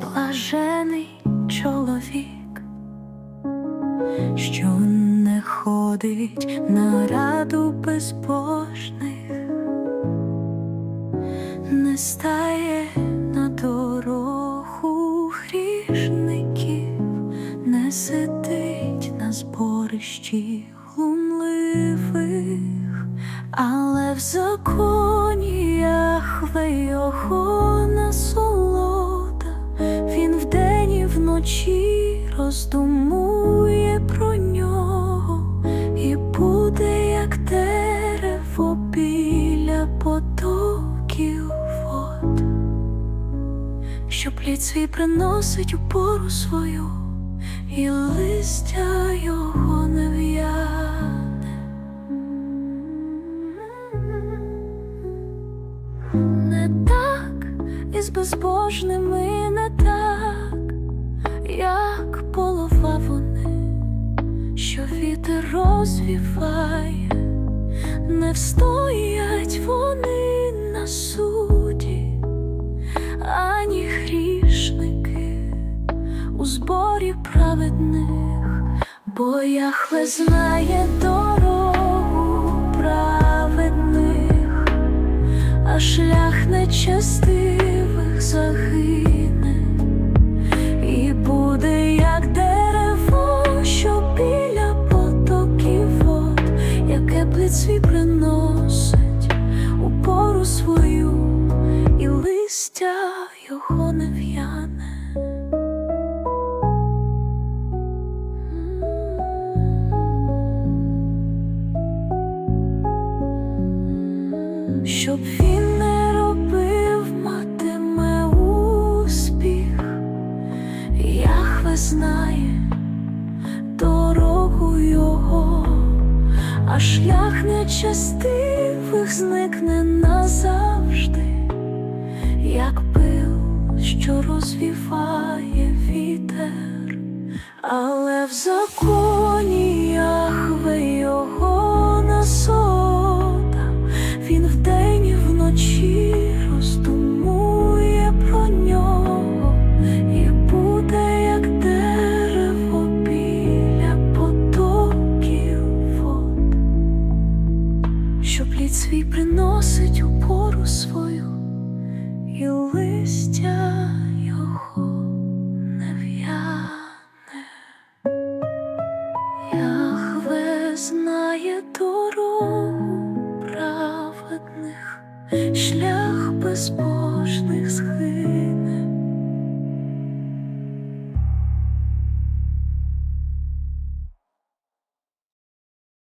Блажений чоловік, що не ходить на раду безбожних, не стає на дорогу грішників, не сидить на зборищі глумливих але в законі Яхве його насолода, він вдень і вночі роздумує про нього. І буде, як дерево біля потоків вод, що плід свій приносить у пору свою, і листя його Не так із безбожними, не так, як полова вони, що вітер розвіває, не встоять вони на суді, ані грішники у зборі праведних, бо Яхве знає дорогу Щоб він не робив, матиме успіх, Яхве знає дорогу його, а шлях нечестивих зникне назавжди, як пил, що розвіває вітер, але в законі що плід